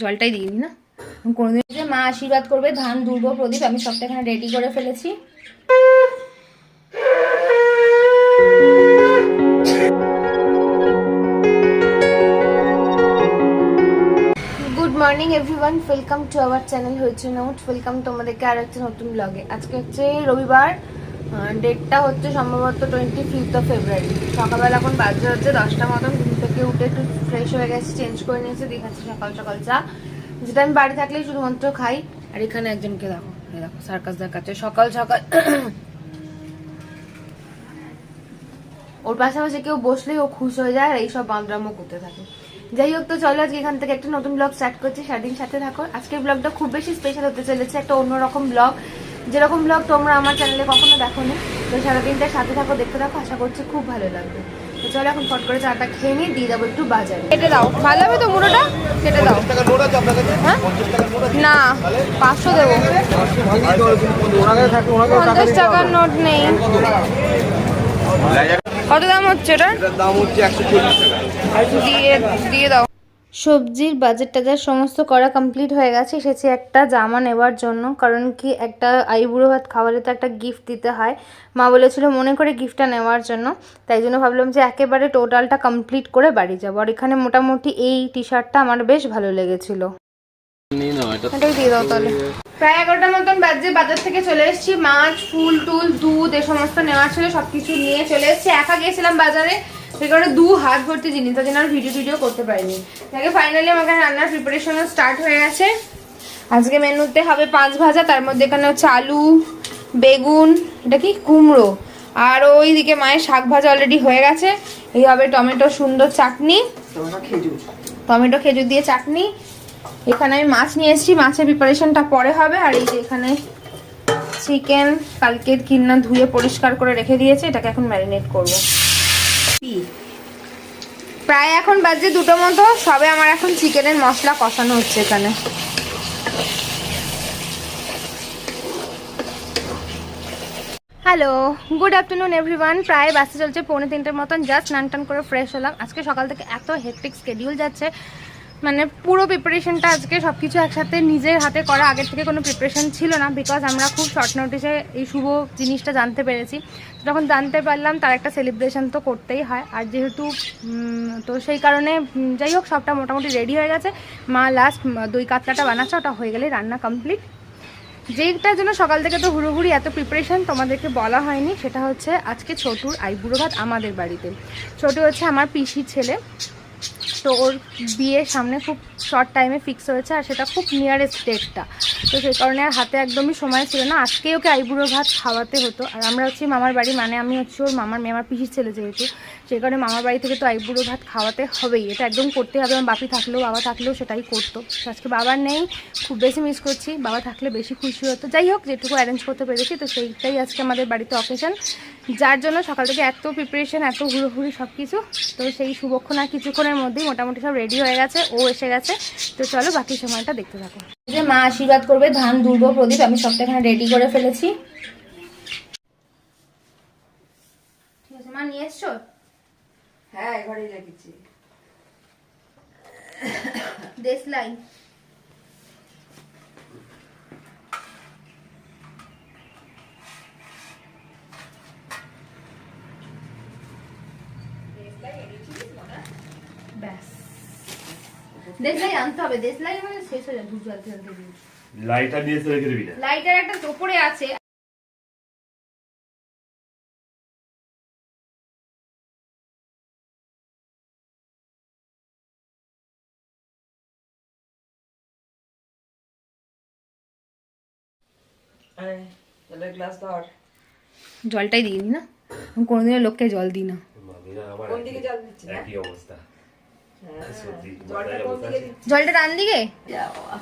জলটাই দিইনি না কোনোদিন যে মা আশীর্বাদ করবে ধান দুর্ব প্রদীপ আমি সবটা এখানে রেডি করে ফেলেছি। Good morning everyone welcome to our channel হয়েছে নোট ওয়েলকাম তোমাদেরকে আর একটা নতুন ব্লগে আজকে হচ্ছে রবিবার ডেটটা হচ্ছে সম্ভবত টোয়েন্টি ফিফথ অফ ফেব্রুয়ারি সকালবেলা এখন বাজে হচ্ছে দশটা মতন। থেকে উঠে একটু ফ্রেশ হয়ে গেছে চেঞ্জ করে নিয়েছে দেখাচ্ছি সকাল সকাল চা। যেটা আমি বাড়ি থাকলেই শুধুমাত্র খাই। আর এখানে একজনকে দেখো দেখো সার্কাস দেখাচ্ছে। সকাল সকাল ওর পাশাপাশি কেউ বসলেই ও খুশ হয়ে যায় আর এইসব বাঁদরামও করতে থাকে। যাই হোক তো চলো আজকে এখান থেকে একটা নতুন ব্লগ স্টার্ট করছি। সারাদিন সাথে থাকো। আজকের ব্লগটা খুব বেশি স্পেশাল হতে চলেছে একটা অন্যরকম ব্লগ যেরকম ব্লগ তোমরা আমার চ্যানেলে কখনো দেখোনি তো সারাদিনটা সাথে থাকো দেখতে থাকো। আশা করছি খুব ভালো লাগবে। তো চলো এখন ফট করে চাটা খেয়ে নিয়ে দিয়ে যাব একটু বাজারে। কেটে দাও। ভালো হবে তো মুড়োটা? কেটে দাও। হ্যাঁ? না পাঁচশো দেবো। পঞ্চাশ টাকার নোট নেই। কত দাম হচ্ছে এটা? দাম হচ্ছে একশো চল্লিশ টাকা। দিয়ে দিয়ে দাও। সবজির বাজার টাজার সমস্ত করা কমপ্লিট হয়ে গেছে এসেছি একটা জামা নেবার জন্য। কারণ কি একটা আইবুড়ো ভাত খাওয়ালে তো একটা গিফট দিতে হয়। মা বলেছিল মনে করে গিফটটা নেওয়ার জন্য। তাই জন্য ভাবলাম যে একেবারে টোটালটা কমপ্লিট করে বাড়ি যাব। আর এখানে মোটামুটি এই টি শার্টটা আমার বেশ ভালো লেগেছিল। এটাই দিয়ে দাও তাহলে। প্রায় এগারোটার মতন বাজে বাজার থেকে চলে এসেছি। মাছ ফুল টুল দুধ এ সমস্ত নেওয়ার ছিল সবকিছু নিয়ে চলে এসেছি। একা গিয়েছিলাম বাজারে। সেই কারণে দু হাত ভর্তি জিনিস তার জন্য আর ভিডিও টিডিও করতে পারিনি। তাকে ফাইনালি আমাকে রান্নার প্রিপারেশনও স্টার্ট হয়ে গেছে। আজকে মেনুতে হবে পাঁচ ভাজা তার মধ্যে এখানে হচ্ছে আলু বেগুন এটা কি? কুমড়ো। আর ওইদিকে মায়ের শাক ভাজা অলরেডি হয়ে গেছে। এই হবে টমেটো সুন্দর চাটনি। খেজুর। টমেটো খেজুর দিয়ে চাটনি। এখানে আমি মাছ নিয়ে এসেছি মাছের প্রিপারেশনটা পরে হবে। আর এই যে এখানে চিকেন কালকের কিনা ধুয়ে পরিষ্কার করে রেখে দিয়েছে এটাকে এখন ম্যারিনেট করব। প্রায় এখন বাজে দুটো মতো, সবে আমার এখন চিকেনের মশলা কষানো হচ্ছে এখানে। হ্যালো গুড আফটারনুন এভরিওয়ান প্রায় বাসে চলছে পৌনে তিনটের মতন জাস্ট নান টান করে ফ্রেশ হলাম। আজকে সকাল থেকে এত হেক্টিক স্কেডিউল যাচ্ছে। মানে পুরো প্রিপারেশনটা আজকে সব কিছু একসাথে নিজের হাতে করা। আগের থেকে কোনো প্রিপারেশন ছিল না বিকজ আমরা খুব শর্ট নোটিসে এই শুভ জিনিসটা জানতে পেরেছি। যখন জানতে পারলাম, তার একটা সেলিব্রেশন তো করতেই হয়। আর যেহেতু তো সেই কারণে যাই হোক, সবটা মোটামুটি রেডি হয়ে গেছে। মা লাস্ট দই কাতলাটা বানাচ্ছে, ওটা হয়ে গেলে রান্না কমপ্লিট যেটার জন্য সকাল থেকে তো হুড়োহুড়ি এত প্রিপারেশন তোমাদেরকে বলা হয়নি, সেটা হচ্ছে আজকে ছোটুর আইবুড়ো ভাত আমাদের বাড়িতে। ছোটু হচ্ছে আমার পিসির ছেলে। তো ওর বিয়ে সামনে খুব শর্ট টাইমে ফিক্স হয়েছে আর সেটা খুব নিয়ারেস্ট ডেটটা তো সেই কারণে আর হাতে একদমই সময় ছিল না। আজকেই ওকে আইবুড়ো ভাত খাওয়াতে হতো। আর আমরা হচ্ছি মামার বাড়ি মানে আমি হচ্ছি ওর মামার মেয়ে, আমার পিসির ছেলে যেহেতু। সেই কারণে মামার বাড়ি থেকে তো আইবুড়ো ভাত খাওয়াতে হবেই। এটা একদম করতে হবে আমার বাপি থাকলেও বাবা থাকলেও সেটাই করতো। আজকে বাবা নেই খুব বেশি মিস করছি। বাবা থাকলে বেশি খুশি হতো। যাই হোক যেটুকু অ্যারেঞ্জ করতে পেরেছি তো সেইটাই আজকে আমাদের বাড়িতে অকেশন যার জন্য সকাল থেকে এত প্রিপারেশন এত হুড়োহুড়ি সব কিছু তো সেই শুভক্ষণ আর কিছুক্ষণের মধ্যেই মোটামুটি সব রেডি হয়ে গেছে ও এসে গেছে। তো চলো বাকি সময়টা দেখতে থাকো। যে মা আশীর্বাদ করবে ধান দুর্ব প্রদীপ আমি সবটা এখানে রেডি করে ফেলেছি। ঠিক আছে মা নিয়ে এসছো? হ্যাঁ রেখেছি দেশলাই ব্যাস। দেশলাই আনতে হবে। দেশলাই মানে শেষ হয়ে যাবে ধূপ জ্বালতে জ্বালতে দিয়ে। লাইটার নিয়ে রেখে দিবি লাইটার একটা ওপরে আছে। জলটাই দিইনি না আমি কোনোদিনও লোককে জল দিই না মামিরা আমার কোন দিকে জল দিচ্ছি না একই অবস্থা হ্যাঁ, সত্যি জলটা মাথায় কোন অবস্থা দিকে আছে। দিচ্ছি জলটা ডান দিকে যাওয়া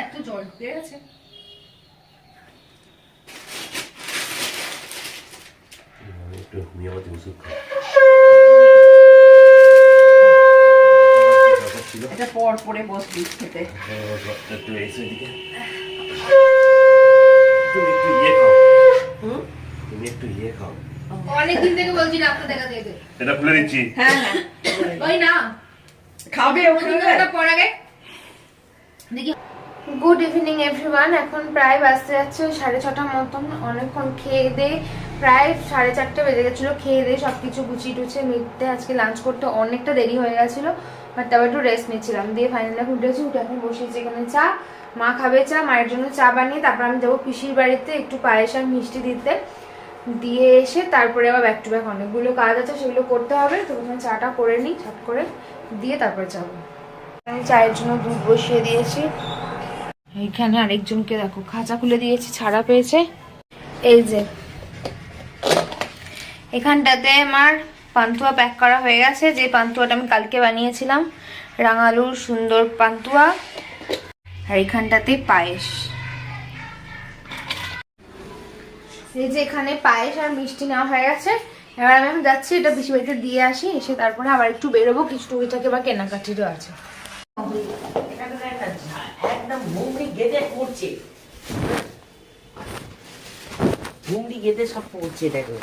এত জল পেয়ে গেছে আমি একটু হোমিওপ্যাথি ওষুধ খাই পর পরে বসবি খেতে একটু এসে এদিকে তুমি একটু ইয়ে খাও হুম? তুমি একটু ইয়ে খাও অনেকদিন থেকে বলছি ডাক্তার দেখা যেতে এটা খুলে দিচ্ছি। হ্যাঁ হ্যাঁ। ওই না। খাবে ওখানে। পর আগে। দেখি। গুড ইভিনিং এভরিওয়ান এখন প্রায় বাজতে যাচ্ছে সাড়ে ছটার মতন। অনেকক্ষণ খেয়ে দিয়ে প্রায় সাড়ে চারটে বেজে গেছিল, খেয়ে দিয়ে সব কিছু গুছিয়ে টুছিয়ে মিটতে আজকে লাঞ্চ করতে অনেকটা দেরি হয়ে গেছিল বাট তারপর একটু রেস্ট নিচ্ছিলাম। দিয়ে ফাইনালি এখন উঠেছি উঠে এখন বসেছি এখানে চা, মা খাবে চা, মায়ের জন্য চা বানিয়ে তারপর আমি যাব পিসির বাড়িতে একটু পায়েস আর মিষ্টি দিতে। দিয়ে এসে তারপরে আবার ব্যাক টু ব্যাক অনেকগুলো কাজ আছে, সেগুলো করতে হবে। তো প্রথমে চাটা করে নিই ছট করে। দিয়ে তারপর যাব। আমি চায়ের জন্য দুধ বসিয়ে দিয়েছি। এইখানে আরেকজনকে দেখো, খাঁচা খুলে দিয়েছি, ছাড়া পেয়েছে। এই যে এখানটাতে আমার পান্তুয়া প্যাক করা হয়ে গেছে। যে পান্তুয়াটা আমি কালকে বানিয়েছিলাম, রাঙালুর সুন্দর পান্তুয়া। আর এখানটাতে পায়েস। এই যে এখানে পায়েস আর মিষ্টি নেওয়া হয়ে গেছে। এবার আমি এখন যাচ্ছি, এটা পিসি বাড়িতে দিয়ে আসি, এসে তারপরে আবার একটু বেরোবো। কিছু টুকিটাকে বা কেনাকাটিরও আছে। একদম গেদে গেদে সব পড়ছে দেখো।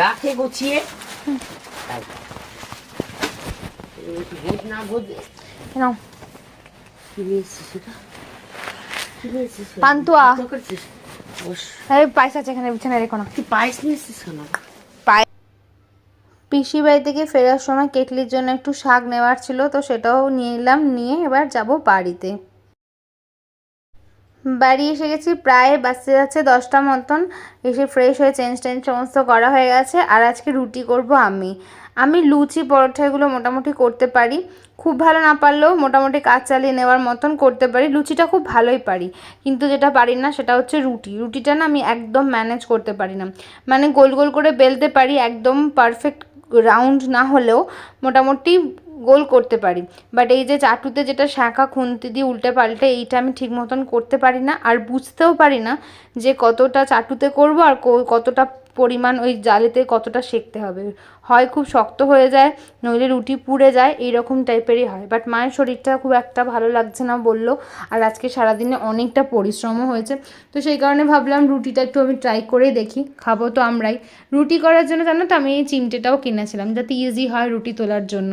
লাখে গুছিয়ে। না? পান্তুয়া। পায়েস আছে এখানে বিছানায় রেখো না। পায়েস নিয়েছিস কেন? পিসি বাড়ি থেকে ফেরার সময় কেটলির জন্য একটু শাক নেওয়ার ছিল তো সেটাও নিয়ে নিলাম নিয়ে এবার যাব বাড়িতে। বাড়ি এসে গেছি, প্রায় বাসতে যাচ্ছে দশটা মতন। এসে ফ্রেশ হয়ে চেঞ্জ টেঞ্জ সমস্ত করা হয়ে গেছে। আর আজকে রুটি করব আমি। আমি লুচি পরোটা এগুলো মোটামুটি করতে পারি। খুব ভালো না পারলেও মোটামুটি কাজ চালিয়ে নেওয়ার মতন করতে পারি। লুচিটা খুব ভালোই পারি। কিন্তু যেটা পারি না সেটা হচ্ছে রুটি। রুটিটা না আমি একদম ম্যানেজ করতে পারি না। মানে গোল গোল করে বেলতে পারি, একদম পারফেক্ট রাউন্ড না হলেও। মোটামুটি গোল করতে পারি। বাট এই যে চাটুতে যেটা শাঁখা খুন্তি দিয়ে উল্টে পাল্টে এইটা আমি ঠিক মতন করতে পারি না। আর বুঝতেও পারি না যে কতটা চাটুতে করব আর কতটা পরিমাণ ওই জালেতে কতটা সেঁকতে হবে। হয় খুব শক্ত হয়ে যায়, নইলে রুটি পুড়ে যায়, এইরকম টাইপেরই হয়। বাট মায়ের শরীরটা খুব একটা ভালো লাগছে না বলল। আর আজকে সারাদিনে অনেকটা পরিশ্রমও হয়েছে। তো সেই কারণে ভাবলাম রুটিটা একটু আমি ট্রাই করে দেখি। খাব তো আমরাই। রুটি করার জন্য জানো তো আমি এই চিমটেটাও কিনেছিলাম। যাতে ইজি হয় রুটি তোলার জন্য।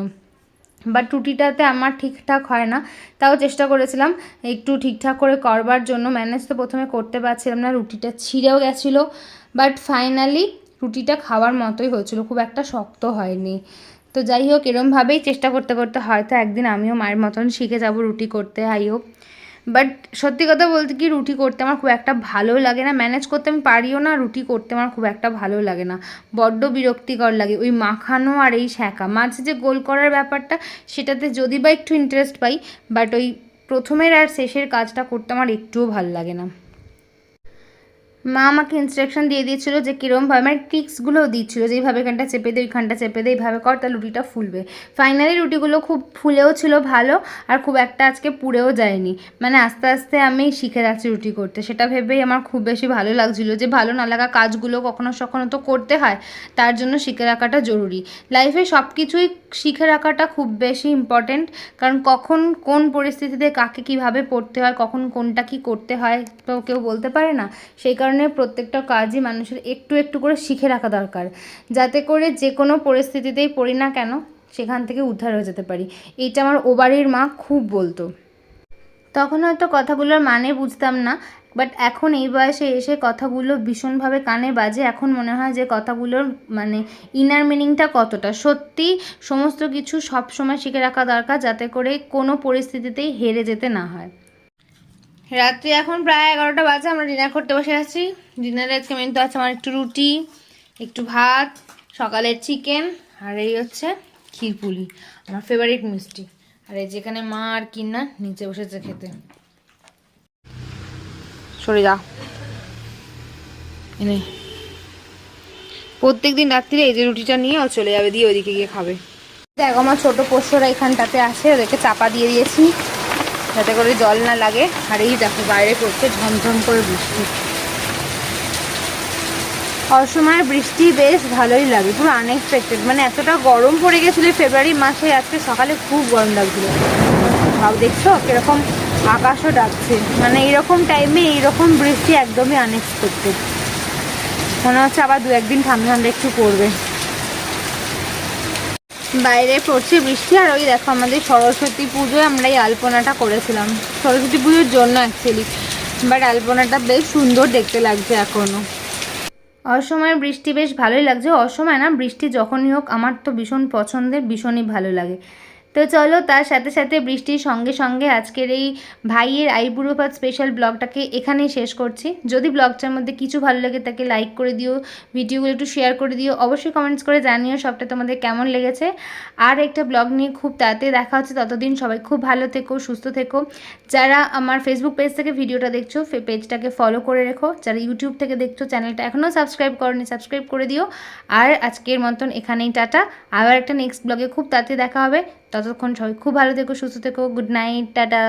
বাট টুটিটাতে আমার ঠিকঠাক হয় না, তাও চেষ্টা করেছিলাম একটু ঠিকঠাক করে করবার জন্য। ম্যানেজ তো প্রথমে করতে পারছিলাম না, রুটিটা ছিঁড়েও গেছিল বাট ফাইনালি রুটিটা খাওয়ার মতোই হয়েছিল, খুব একটা শক্ত হয়নি। তো যাই হোক, এরমভাবেই চেষ্টা করতে করতে হয়তো একদিন আমিও মায়ের মতন শিখে যাব রুটি করতে আই হোক বাট সত্যি কথা বলতে কি রুটি করতে আমার খুব একটা ভালো লাগে না। ম্যানেজ করতে আমি পারিও না, রুটি করতে আমার খুব একটা ভালো লাগে না। বড্ড বিরক্তিকর লাগে। ওই মাখানো আর এই শ্যাঁকা মাঝে যে গোল করার ব্যাপারটা, সেটাতে যদি বা একটু ইন্টারেস্ট পাই বাট ওই প্রথমের আর শেষের কাজটা করতে আমার একটুও ভালো লাগে না। মা আমাকে ইনস্ট্রাকশন দিয়ে দিয়েছিল যে কীরকমভাবে মানে ট্রিক্সগুলোও দিচ্ছিল, যে এইভাবে এখানটা চেপে দে ওইখানটা চেপে দে, এইভাবে কর, তাহলে রুটিটা ফুলবে। ফাইনালি রুটিগুলো খুব ফুলেও ছিল ভালো, আর খুব একটা আজকে পুড়েও যায়নি। মানে আস্তে আস্তে আমি শিখে যাচ্ছি রুটি করতে। সেটা ভেবেই আমার খুব বেশি ভালো লাগছিল যে ভালো না লাগা কাজগুলো কখনো সখনো তো করতে হয়, তার জন্য শিখে রাখাটা জরুরি। লাইফে সব কিছুই শিখে রাখাটা খুব বেশি ইম্পর্টেন্ট কারণ কখন কোন পরিস্থিতিতে কাকে কীভাবে পড়তে হয়, কখন কোনটা কি করতে হয়, তো কেউ বলতে পারে না। সেই কারণে প্রত্যেকটা কাজই মানুষের একটু একটু করে শিখে রাখা দরকার। যাতে করে যে কোনো পরিস্থিতিতেই পড়ি না কেন, সেখান থেকে উদ্ধার হয়ে যেতে পারি। এইটা আমার ও বাড়ির মা খুব বলতো। তখন হয়তো কথাগুলোর মানে বুঝতাম না বাট এখন এই বয়সে এসে কথাগুলো ভীষণভাবে কানে বাজে। এখন মনে হয় যে কথাগুলোর মানে ইনার মিনিংটা কতটা। সত্যি সমস্ত কিছু সব সময় শিখে রাখা দরকার, যাতে করে কোনো পরিস্থিতিতেই হেরে যেতে না হয়। রাত্রি এখন প্রায় এগারোটা বাজে, আমরা ডিনার করতে বসে আছি। ডিনারে আজকে মেনু আছে আমার একটু রুটি, একটু ভাত, সকালের চিকেন আর এই হচ্ছে ক্ষীরপুলি আমার ফেভারিট মিষ্টি। আর এই যেখানে মা আর কিনা নিচে বসেছে খেতে। সরে যা। এনে প্রত্যেক দিন রাত্রিরে এই যে রুটিটা নিয়ে ও চলে যাবে, দিয়ে ওইদিকে গিয়ে খাবে। দেখো, আমার ছোট পোষ্যরা এখানটাতে আসে ওদেরকে চাপা দিয়ে দিয়েছি। যাতে করে জল না লাগে। আর এই দেখো, বাইরে পড়ছে ঝমঝম করে বৃষ্টি। অসময়ে বৃষ্টি বেশ ভালোই লাগে, পুরো আনএক্সপেক্টেড মানে এতটা গরম পড়ে গেছিল ফেব্রুয়ারি মাসে, আজকে সকালে খুব গরম লাগছিল। ভাব দেখছ কীরকম আকাশও ডাকছে। মানে এরকম টাইমে এইরকম বৃষ্টি একদমই আনএক্সপেক্টেড মনে হচ্ছে আবার দু একদিন ঠান্ডা ঠান্ডা একটু পড়বে। বাইরে পড়ছে বৃষ্টি, আর ওই দেখো আমাদের সরস্বতী পুজোয় আমরা এই আলপনাটা করেছিলাম। সরস্বতী পুজোর জন্য অ্যাকচুয়ালি বাট আলপনাটা বেশ সুন্দর দেখতে লাগছে এখনও অসময়ের বৃষ্টি বেশ ভালোই লাগছে। অসময় না, বৃষ্টি যখনই হোক, আমার তো ভীষণ পছন্দের, ভীষণই ভালো লাগে। তো চলো তার সাথে সাথে বৃষ্টির সঙ্গে সঙ্গে আজকের এই ভাইয়ের আইবুড়ো স্পেশাল ব্লগটাকে এখানেই শেষ করছি। যদি ব্লগটার মধ্যে কিছু ভালো লাগে তাকে লাইক করে দিও, ভিডিওগুলো একটু শেয়ার করে দিও, অবশ্যই কমেন্টস করে জানিও সবটা তোমাদের কেমন লেগেছে। আর একটা ব্লগ নিয়ে খুব তাড়াতাড়ি দেখা হচ্ছে, ততদিন সবাই খুব ভালো থেকো, সুস্থ থেকো। যারা আমার ফেসবুক পেজ থেকে ভিডিওটা দেখছ পেজটাকে ফলো করে রেখো। যারা ইউটিউব থেকে দেখছ চ্যানেলটা এখনও সাবস্ক্রাইব করনি সাবস্ক্রাইব করে দিও। আর আজকের মতন এখানেই টাটা। আবার একটা নেক্সট ব্লগে খুব তাড়াতাড়ি দেখা হবে। ততক্ষণ সবাই খুব ভালো থেকো সুস্থ থেকো গুড নাইট টাটা।